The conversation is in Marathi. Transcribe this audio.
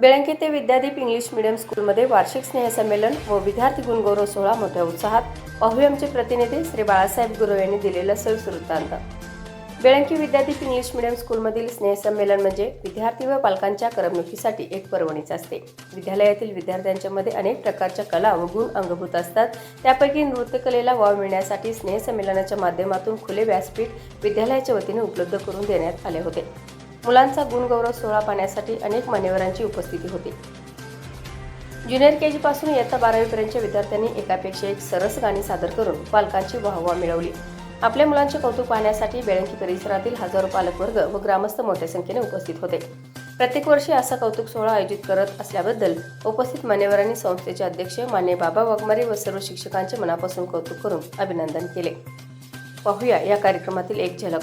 बेळंकी ते विद्यादीप इंग्लिश मीडियम स्कूलमध्ये वार्षिक स्नेहसंमेलन व विद्यार्थी गुणगौरव सोहळा मोठ्या उत्साहात पाहूया आमचे प्रतिनिधी श्री बाळासाहेब गुरव यांनी दिलेला सविस्तर वृत्तांत. बेळंकी विद्यादीप इंग्लिश मीडियम स्कूलमधील स्नेहसंमेलन म्हणजे विद्यार्थी व पालकांच्या करमणुकीसाठी एक पर्वणीच असते. विद्यालयातील विद्यार्थ्यांच्या मध्ये अनेक प्रकारच्या कला व गुण अंगभूत असतात. त्यापैकी नृत्यकलेला वाव मिळण्यासाठी स्नेहसंमेलनाच्या माध्यमातून खुले व्यासपीठ विद्यालयाच्या वतीने उपलब्ध करून देण्यात आले होते. मुलांचा गुणगौरव सोहळा पाहण्यासाठी अनेक मान्यवरांची उपस्थिती होती. ज्युनियर के जीपासून इयत्ता बारावीपर्यंतच्या विद्यार्थ्यांनी एकापेक्षा एक सरस गाणी सादर करून पालकांची वाहवा मिळवली. आपल्या मुलांचे कौतुक पाहण्यासाठी बेळंकी परिसरातील हजारो पालकवर्ग व ग्रामस्थ मोठ्या संख्येने उपस्थित होते. प्रत्येक वर्षी असा कौतुक सोहळा आयोजित करत असल्याबद्दल उपस्थित मान्यवरांनी संस्थेचे अध्यक्ष मान्य बाबा वाघमारे व सर्व शिक्षकांचे मनापासून कौतुक करून अभिनंदन केले. पाहूया या कार्यक्रमातील एक झलक.